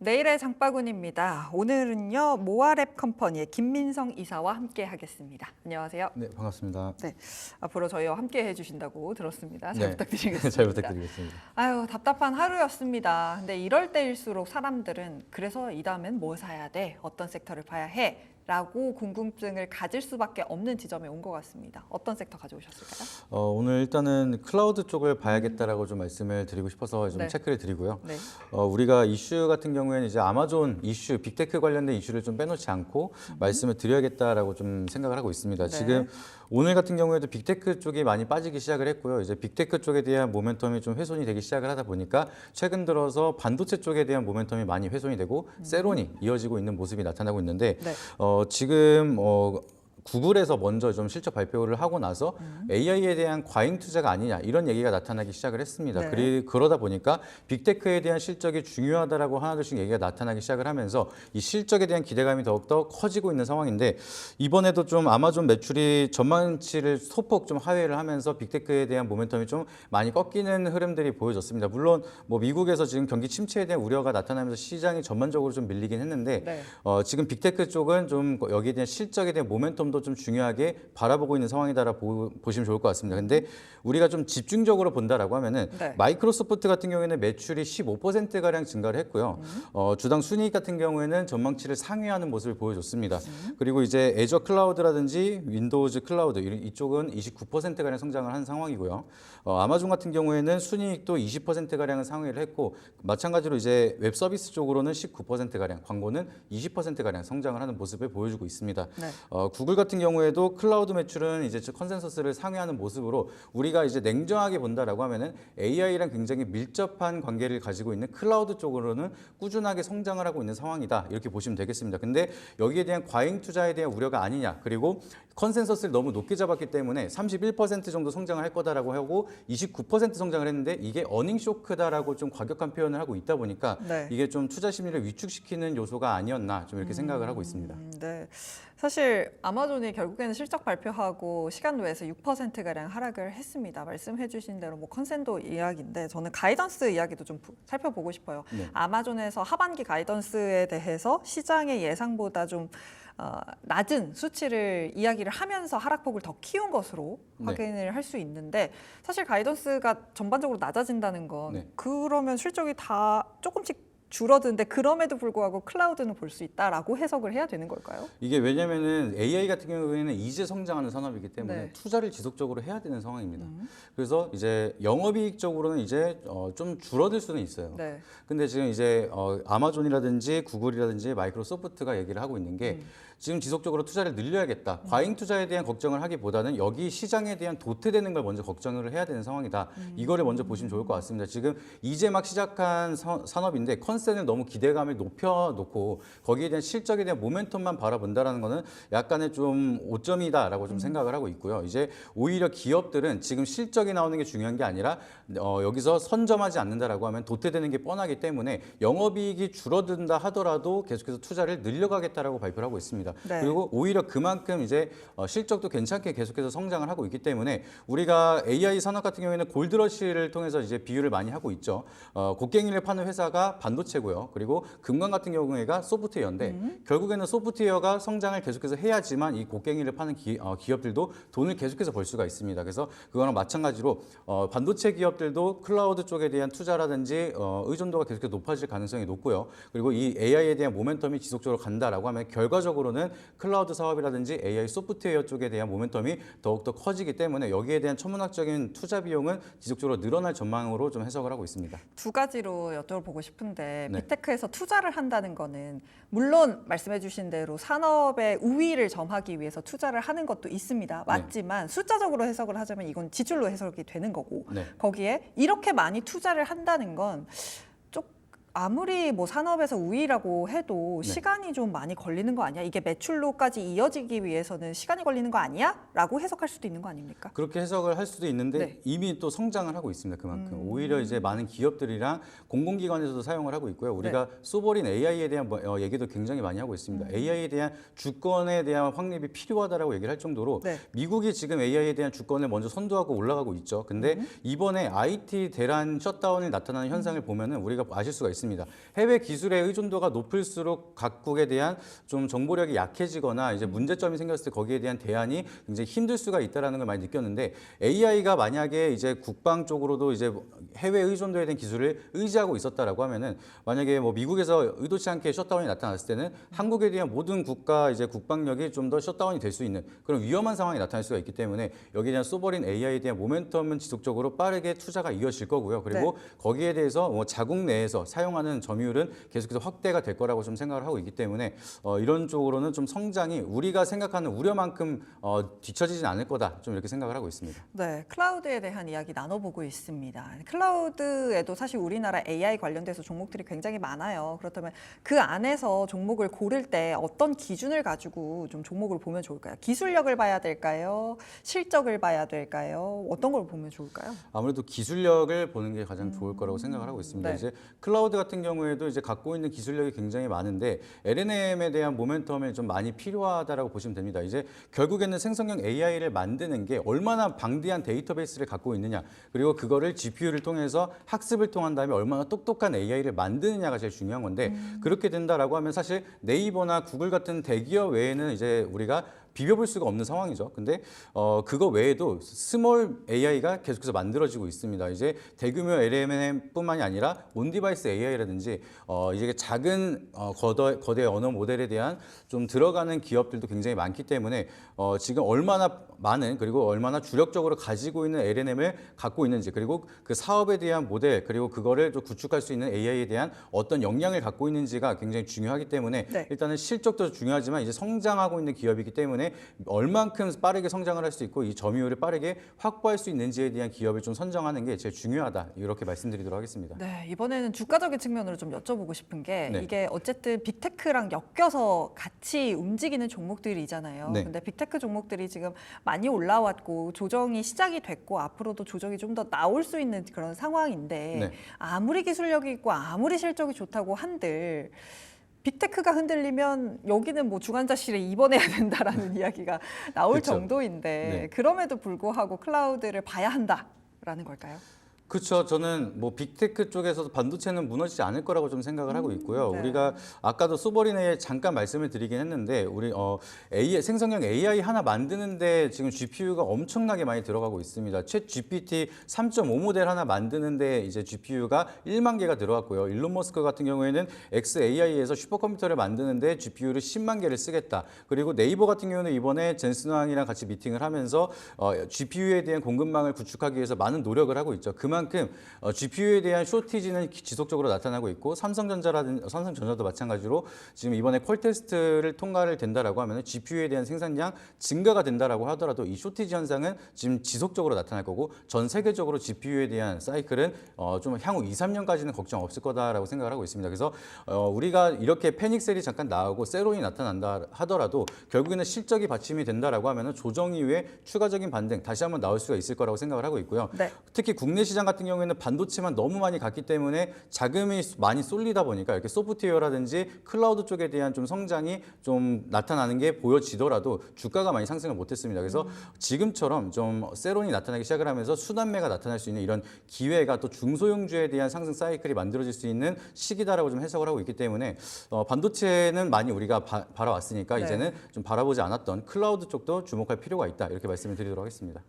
내일의 장바구니입니다. 오늘은요 모아랩 컴퍼니의 김민성 이사와 함께 하겠습니다. 안녕하세요. 네, 반갑습니다. 앞으로 저희와 함께 해주신다고 들었습니다. 잘 네, 부탁드리겠습니다. 잘 부탁드리겠습니다. 아유 답답한 하루였습니다. 근데 이럴 때일수록 사람들은 그래서 이 다음엔 뭘 사야 돼? 어떤 섹터를 봐야 해? 라고 궁금증을 가질 수밖에 없는 지점에 온 것 같습니다. 어떤 섹터 가져오셨을까요? 어, 오늘 일단은 클라우드 쪽을 봐야겠다라고 좀 말씀을 드리고 싶어서 좀 네. 체크를 드리고요. 네. 어, 우리가 이슈 같은 경우에는 이제 아마존 이슈, 빅테크 관련된 이슈를 좀 빼놓지 않고 말씀을 드려야겠다라고 좀 생각을 하고 있습니다. 네. 지금 오늘 같은 경우에도 빅테크 쪽이 많이 빠지기 시작을 했고요. 이제 빅테크 쪽에 대한 모멘텀이 좀 훼손이 되기 시작을 하다 보니까 최근 들어서 반도체 쪽에 대한 모멘텀이 많이 훼손이 되고 세론이 이어지고 있는 모습이 나타나고 있는데 네. 어, 지금 어, 구글에서 먼저 좀 실적 발표를 하고 나서 AI에 대한 과잉 투자가 아니냐 이런 얘기가 나타나기 시작을 했습니다. 네. 그리, 그러다 보니까 빅테크에 대한 실적이 중요하다라고 하나둘씩 얘기가 나타나기 시작을 하면서 이 실적에 대한 기대감이 더욱더 커지고 있는 상황인데 이번에도 좀 아마존 매출이 전망치를 소폭 좀 하회를 하면서 빅테크에 대한 모멘텀이 좀 많이 꺾이는 흐름들이 보여졌습니다. 물론 뭐 미국에서 지금 경기 침체에 대한 우려가 나타나면서 시장이 전반적으로 좀 밀리긴 했는데 네. 어, 지금 빅테크 쪽은 좀 여기에 대한 실적에 대한 모멘텀도 좀 중요하게 바라보고 있는 상황이다라 보, 보시면 좋을 것 같습니다. 근데 우리가 좀 집중적으로 본다라고 하면은 네. 마이크로소프트 같은 경우에는 매출이 15% 가량 증가를 했고요. 어, 주당 순이익 같은 경우에는 전망치를 상회하는 모습을 보여줬습니다. 그리고 이제 애저 클라우드라든지 윈도우즈 클라우드 이- 이쪽은 29% 가량 성장을 한 상황이고요. 어, 아마존 같은 경우에는 순이익도 20% 가량은 상회를 했고 마찬가지로 이제 웹 서비스 쪽으로는 19% 가량, 광고는 20% 가량 성장을 하는 모습을 보여주고 있습니다. 네. 어, 구글 같은 경우에도 클라우드 매출은 이제 컨센서스를 상회하는 모습으로 우리가 이제 냉정하게 본다라고 하면은 AI랑 굉장히 밀접한 관계를 가지고 있는 클라우드 쪽으로는 꾸준하게 성장을 하고 있는 상황이다 이렇게 보시면 되겠습니다. 근데 여기에 대한 과잉 투자에 대한 우려가 아니냐 그리고 컨센서스를 너무 높게 잡았기 때문에 31% 정도 성장을 할 거다라고 하고 29% 성장을 했는데 이게 어닝 쇼크다라고 좀 과격한 표현을 하고 있다 보니까 네. 이게 좀 투자 심리를 위축시키는 요소가 아니었나 좀 이렇게 생각을 하고 있습니다. 음, 네. 사실 아마존이 결국에는 실적 발표하고 시간 외에서 6% 가량 하락을 했습니다. 말씀해 주신 대로 뭐 컨센도 이야기인데 저는 가이던스 이야기도 좀 부- 살펴보고 싶어요. 네. 아마존에서 하반기 가이던스에 대해서 시장의 예상보다 좀 어, 낮은 수치를 이야기를 하면서 하락폭을 더 키운 것으로 네. 확인을 할 수 있는데 사실 가이던스가 전반적으로 낮아진다는 건 네. 그러면 실적이 다 조금씩 줄어드는데 그럼에도 불구하고 클라우드는 볼 수 있다라고 해석을 해야 되는 걸까요? 이게 왜냐면은 AI 같은 경우에는 이제 성장하는 산업이기 때문에 네. 음. 투자를 지속적으로 해야 되는 상황입니다. 그래서 이제 영업이익 적으로는 이제 어, 좀 줄어들 수는 있어요. 네. 근데 지금 이제 어, 아마존이라든지 구글이라든지 마이크로소프트가 얘기를 하고 있는 게 음. 지금 지속적으로 투자를 늘려야겠다. 과잉 투자에 대한 걱정을 하기보다는 여기 시장에 대한 도태되는 걸 먼저 걱정을 해야 되는 상황이다. 음. 이거를 먼저 보시면 좋을 것 같습니다. 지금 이제 막 시작한 서- 산업인데 컨센을 너무 기대감을 높여놓고 거기에 대한 실적에 대한 모멘텀만 바라본다라는 거는 약간의 좀 오점이다라고 음. 좀 생각을 하고 있고요. 이제 오히려 기업들은 지금 실적이 나오는 게 중요한 게 아니라 어, 여기서 선점하지 않는다라고 하면 도태되는 게 뻔하기 때문에 영업이익이 줄어든다 하더라도 계속해서 투자를 늘려가겠다라고 발표를 하고 있습니다. 네. 그리고 오히려 그만큼 이제 어, 실적도 괜찮게 계속해서 성장을 하고 있기 때문에 우리가 AI 산업 같은 경우에는 골드러시를 통해서 이제 비유를 많이 하고 있죠. 어, 곡괭이를 파는 회사가 반도체고요. 그리고 금관 같은 경우에가 소프트웨어인데 결국에는 소프트웨어가 성장을 계속해서 해야지만 이 곡괭이를 파는 기, 어, 기업들도 돈을 계속해서 벌 수가 있습니다. 그래서 그거랑 마찬가지로 어, 반도체 기업들도 클라우드 쪽에 대한 투자라든지 어, 의존도가 계속해서 높아질 가능성이 높고요. 그리고 이 AI에 대한 모멘텀이 지속적으로 간다라고 하면 결과적으로는 클라우드 사업이라든지 AI 소프트웨어 쪽에 대한 모멘텀이 더욱더 커지기 때문에 여기에 대한 천문학적인 투자 비용은 지속적으로 늘어날 전망으로 좀 해석을 하고 있습니다. 두 가지로 여쭤보고 싶은데 네. 빅테크에서 투자를 한다는 거는 물론 말씀해 주신 대로 산업의 우위를 점하기 위해서 투자를 하는 것도 있습니다. 맞지만 숫자적으로 해석을 하자면 이건 지출로 해석이 되는 거고 네. 거기에 이렇게 많이 투자를 한다는 건좀 아무리 뭐 산업에서 우위라고 해도 네. 시간이 좀 많이 걸리는 거 아니야? 이게 매출로까지 이어지기 위해서는 시간이 걸리는 거 아니야? 라고 해석할 수도 있는 거 아닙니까? 그렇게 해석을 할 수도 있는데 네. 음. 이미 또 성장을 하고 있습니다. 그만큼 오히려 이제 많은 기업들이랑 공공기관에서도 사용을 하고 있고요. 우리가 네. 소버린 AI에 대한 뭐, 어, 얘기도 굉장히 많이 하고 있습니다. 음. AI에 대한 주권에 대한 확립이 필요하다라고 얘기를 할 정도로 네. 미국이 지금 AI에 대한 주권을 먼저 선도하고 올라가고 있죠. 근데 음. 이번에 IT 대란 셧다운이 나타나는 현상을 보면은 우리가 아실 수가 있습니다. 있습니다. 해외 기술의 의존도가 높을수록 각국에 대한 좀 정보력이 약해지거나 이제 문제점이 생겼을 때 거기에 대한 대안이 굉장히 힘들 수가 있다라는 걸 많이 느꼈는데 AI가 만약에 이제 국방 쪽으로도 이제 해외 의존도에 대한 기술을 의지하고 있었다라고 하면은 만약에 뭐 미국에서 의도치 않게 셧다운이 나타났을 때는 한국에 대한 모든 국가 이제 국방력이 좀 더 셧다운이 될 수 있는 그런 위험한 상황이 나타날 수가 있기 때문에 여기에 대한 소버린 AI에 대한 모멘텀은 지속적으로 빠르게 투자가 이어질 거고요. 그리고 거기에 대해서 뭐 자국 내에서 사용하는 점유율은 계속해서 확대가 될 거라고 좀 생각을 하고 있기 때문에 어, 이런 쪽으로는 좀 성장이 우리가 생각하는 우려만큼 어, 뒤처지진 않을 거다 좀 이렇게 생각을 하고 있습니다. 네, 클라우드에 대한 이야기 나눠보고 있습니다. 클라우드에도 사실 우리나라 AI 관련돼서 종목들이 굉장히 많아요. 그렇다면 그 안에서 종목을 고를 때 어떤 기준을 가지고 좀 종목을 보면 좋을까요? 기술력을 봐야 될까요? 실적을 봐야 될까요? 어떤 걸 보면 좋을까요? 아무래도 기술력을 보는 게 가장 좋을 거라고 생각을 하고 있습니다. 네. 이제 클라우드 같은 경우에도 이제 갖고 있는 기술력이 굉장히 많은데 LNM에 대한 모멘텀이 좀 많이 필요하다라고 보시면 됩니다. 이제 결국에는 생성형 AI를 만드는 게 얼마나 방대한 데이터베이스를 갖고 있느냐 그리고 그거를 GPU를 통해서 학습을 통한 다음에 얼마나 똑똑한 AI를 만드느냐가 제일 중요한 건데 그렇게 된다라고 하면 사실 네이버나 구글 같은 대기업 외에는 이제 우리가 비벼볼 수가 없는 상황이죠. 근데 어 그거 외에도 스몰 AI가 계속해서 만들어지고 있습니다. 이제 대규모 LLM뿐만이 아니라 온디바이스 AI라든지 어 이제 작은 어 거대, 거대 언어 모델에 대한 좀 들어가는 기업들도 굉장히 많기 때문에 어 지금 얼마나 많은 그리고 얼마나 주력적으로 가지고 있는 LLM을 갖고 있는지 그리고 그 사업에 대한 모델 그리고 그거를 좀 구축할 수 있는 AI에 대한 어떤 역량을 갖고 있는지가 굉장히 중요하기 때문에 네. 일단은 실적도 중요하지만 이제 성장하고 있는 기업이기 때문에 얼만큼 빠르게 성장을 할 수 있고 이 점유율을 빠르게 확보할 수 있는지에 대한 기업을 좀 선정하는 게 제일 중요하다 이렇게 말씀드리도록 하겠습니다. 네, 이번에는 주가적인 측면으로 좀 여쭤보고 싶은 게 네. 이게 어쨌든 빅테크랑 엮여서 같이 움직이는 종목들이잖아요. 네. 근데 빅테크 종목들이 지금 많이 올라왔고 조정이 시작이 됐고 앞으로도 조정이 좀 더 나올 수 있는 그런 상황인데 네. 아무리 기술력이 있고 아무리 실적이 좋다고 한들 빅테크가 흔들리면 여기는 뭐 주간자실에 입원해야 된다라는 이야기가 나올 그쵸. 정도인데 네. 그럼에도 불구하고 클라우드를 봐야 한다라는 걸까요? 그렇죠. 저는 뭐 빅테크 쪽에서도 반도체는 무너지지 않을 거라고 좀 생각을 하고 있고요. 네. 우리가 아까도 소버린에 잠깐 말씀을 드리긴 했는데 우리 어 AI 생성형 AI 하나 만드는데 지금 GPU가 엄청나게 많이 들어가고 있습니다. 챗 GPT 3.5 모델 하나 만드는데 이제 GPU가 1만 개가 들어갔고요. 일론 머스크 같은 경우에는 XAI에서 슈퍼컴퓨터를 만드는데 GPU를 10만 개를 쓰겠다. 그리고 네이버 같은 경우는 이번에 젠슨 왕이랑 같이 미팅을 하면서 어, GPU에 대한 공급망을 구축하기 위해서 많은 노력을 하고 있죠. 그만 큼 어, GPU에 대한 쇼티지는 기- 지속적으로 나타나고 있고 삼성전자라든 삼성전자도 마찬가지로 지금 이번에 퀄 테스트를 통과를 된다라고 하면 GPU에 대한 생산량 증가가 된다라고 하더라도 이 쇼티지 현상은 지금 지속적으로 나타날 거고 전 세계적으로 GPU에 대한 사이클은 어, 좀 향후 2, 3년까지는 걱정 없을 거다라고 생각을 하고 있습니다. 그래서 어, 우리가 이렇게 패닉셀이 잠깐 나오고 세론이 나타난다 하더라도 결국에는 실적이 받침이 된다라고 하면 조정 이후에 추가적인 반등 다시 한번 나올 수가 있을 거라고 생각을 하고 있고요. 네. 특히 국내 시장 같은 경우에는 반도체만 너무 많이 갔기 때문에 자금이 많이 쏠리다 보니까 이렇게 소프트웨어라든지 클라우드 쪽에 대한 좀 성장이 좀 나타나는 게 보여지더라도 주가가 많이 상승을 못했습니다. 그래서 지금처럼 좀 세론이 나타나기 시작을 하면서 수단매가 나타날 수 있는 이런 기회가 또 중소형주에 대한 상승 사이클이 만들어질 수 있는 시기다라고 좀 해석을 하고 있기 때문에 어, 반도체는 많이 우리가 바, 바라왔으니까 네. 이제는 좀 바라보지 않았던 클라우드 쪽도 주목할 필요가 있다 이렇게 말씀을 드리도록 하겠습니다.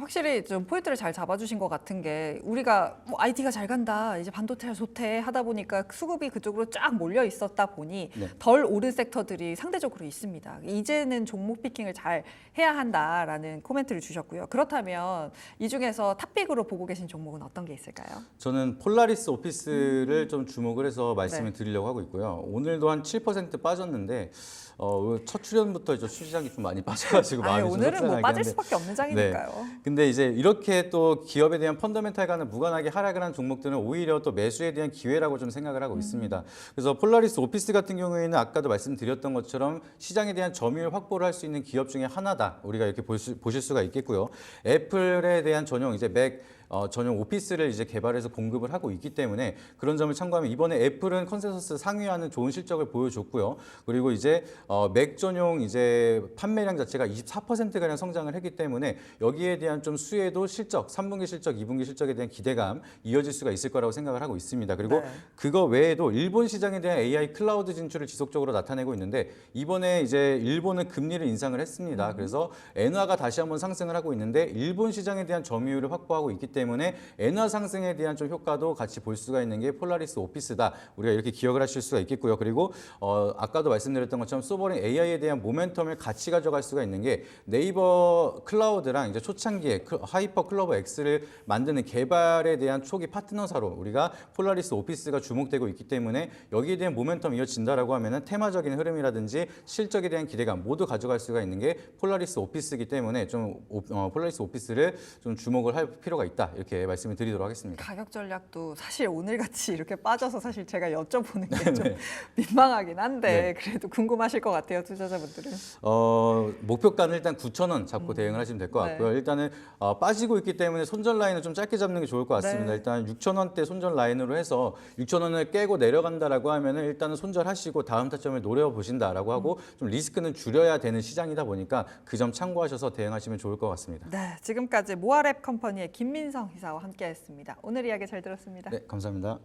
확실히 좀 포인트를 잘 잡아주신 것 같은 게 우리가 뭐 IT가 잘 간다 이제 반도체가 좋대 하다 보니까 수급이 그쪽으로 쫙 몰려 있었다 보니 네. 덜 오른 섹터들이 상대적으로 있습니다. 이제는 종목 피킹을 잘 해야 한다라는 코멘트를 주셨고요. 그렇다면 이 중에서 탑픽으로 보고 계신 종목은 어떤 게 있을까요? 저는 폴라리스 오피스를 좀 주목을 해서 말씀을 네. 드리려고 하고 있고요. 오늘도 한 7% 빠졌는데 어, 첫 출연부터 이제 시장이 좀 많이 빠져가지고 아니, 마음이 좀 오늘은 뭐 빠질 한데 수밖에 없는 장이니까요. 근데 이제 이렇게 또 기업에 대한 펀더멘탈과는 무관하게 하락을 한 종목들은 오히려 또 매수에 대한 기회라고 좀 생각을 하고 있습니다. 그래서 폴라리스 오피스 같은 경우에는 아까도 말씀드렸던 것처럼 시장에 대한 점유율 확보를 할 수 있는 기업 중에 하나다. 우리가 이렇게 볼 수, 보실 수가 있겠고요. 애플에 대한 전용 이제 맥 어, 전용 오피스를 이제 개발해서 공급을 하고 있기 때문에 그런 점을 참고하면 이번에 애플은 컨센서스 상위하는 좋은 실적을 보여줬고요. 그리고 이제 어, 맥 전용 이제 판매량 자체가 24%가량 성장을 했기 때문에 여기에 대한 좀 수혜도 실적, 3분기 실적, 2분기 실적에 대한 기대감 이어질 수가 있을 거라고 생각을 하고 있습니다. 그리고 네. 그거 외에도 일본 시장에 대한 AI 클라우드 진출을 지속적으로 나타내고 있는데 이번에 이제 일본은 금리를 인상을 했습니다. 그래서 엔화가 다시 한번 상승을 하고 있는데 일본 시장에 대한 점유율을 확보하고 있기 때문에 엔화 상승에 대한 좀 효과도 같이 볼 수가 있는 게 폴라리스 오피스다. 우리가 이렇게 기억을 하실 수가 있겠고요. 그리고 어, 아까도 말씀드렸던 것처럼 소버린 AI에 대한 모멘텀을 같이 가져갈 수가 있는 게 네이버 클라우드랑 이제 초창기에 크- 하이퍼 클로버 X를 만드는 개발에 대한 초기 파트너사로 우리가 폴라리스 오피스가 주목되고 있기 때문에 여기에 대한 모멘텀 이어진다라고 하면은 테마적인 흐름이라든지 실적에 대한 기대감 모두 가져갈 수가 있는 게 폴라리스 오피스이기 때문에 좀 오- 어, 폴라리스 오피스를 좀 주목을 할 필요가 있다 이렇게 말씀을 드리도록 하겠습니다. 가격 전략도 사실 오늘 같이 이렇게 빠져서 사실 제가 여쭤보는 게 좀 네. 민망하긴 한데 그래도 궁금하실 것 같아요 투자자분들은. 어, 목표가는 일단 9,000원 잡고 대응을 하시면 될 것 네. 같고요. 일단은 어, 빠지고 있기 때문에 손절 라인을 좀 짧게 잡는 게 좋을 것 같습니다. 네. 일단 6,000원대 손절 라인으로 해서 6,000원을 깨고 내려간다라고 하면은 일단은 손절하시고 다음 타점을 노려 보신다라고 하고 좀 리스크는 줄여야 되는 시장이다 보니까 그 점 참고하셔서 대응하시면 좋을 것 같습니다. 네, 지금까지 모아랩 컴퍼니의 김민 성 이사와 함께했습니다. 오늘 이야기 잘 들었습니다. 네, 감사합니다.